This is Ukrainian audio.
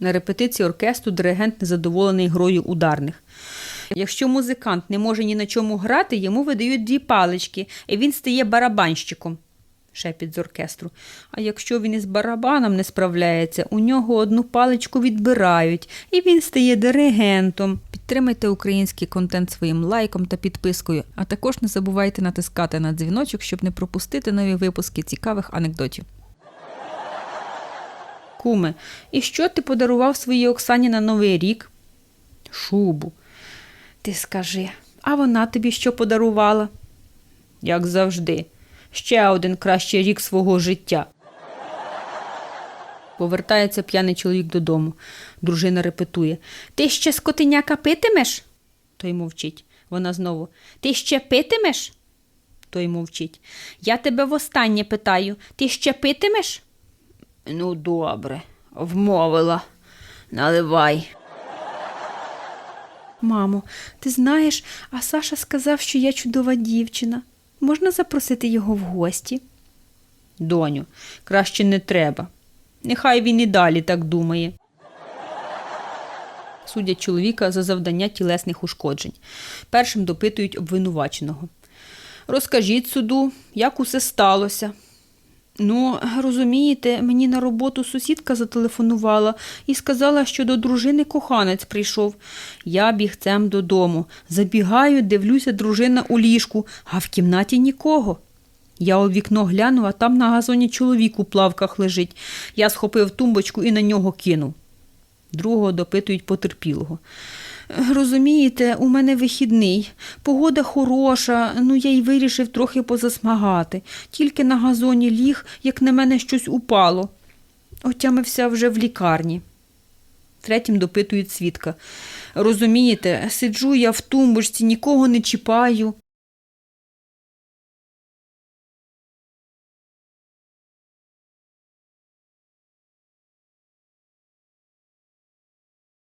На репетиції оркестру диригент незадоволений грою ударних. Якщо музикант не може ні на чому грати, йому видають дві палички, і він стає барабанщиком. Шепіт з оркестру. А якщо він із барабаном не справляється, у нього одну паличку відбирають, і він стає диригентом. Підтримайте український контент своїм лайком та підпискою, а також не забувайте натискати на дзвіночок, щоб не пропустити нові випуски цікавих анекдотів. Куме, і що ти подарував своїй Оксані на Новий рік? Шубу. Ти скажи, а вона тобі що подарувала? Як завжди, ще один кращий рік свого життя. Повертається п'яний чоловік додому. Дружина репетує. Ти ще скотиняка питимеш? Той мовчить. Вона знову. Ти ще питимеш? Той мовчить. Я тебе востаннє питаю. Ти ще питимеш? Ну, добре, вмовила. Наливай. Мамо, ти знаєш, а Саша сказав, що я чудова дівчина. Можна запросити його в гості? Доню, краще не треба. Нехай він і далі так думає. Судять чоловіка за завдання тілесних ушкоджень. Першим допитують обвинуваченого. Розкажіть суду, як усе сталося. Ну, розумієте, мені на роботу сусідка зателефонувала і сказала, що до дружини коханець прийшов. Я бігцем додому. Забігаю, дивлюся, дружина у ліжку, а в кімнаті нікого. Я у вікно глянув, а там на газоні чоловік у плавках лежить. Я схопив тумбочку і на нього кинув. Другого допитують потерпілого. Розумієте, у мене вихідний, погода хороша, ну я й вирішив трохи позасмагати. Тільки на газоні ліг, як на мене щось упало. Отямився вже в лікарні. Третім допитують свідка. Розумієте, сиджу я в тумбочці, нікого не чіпаю.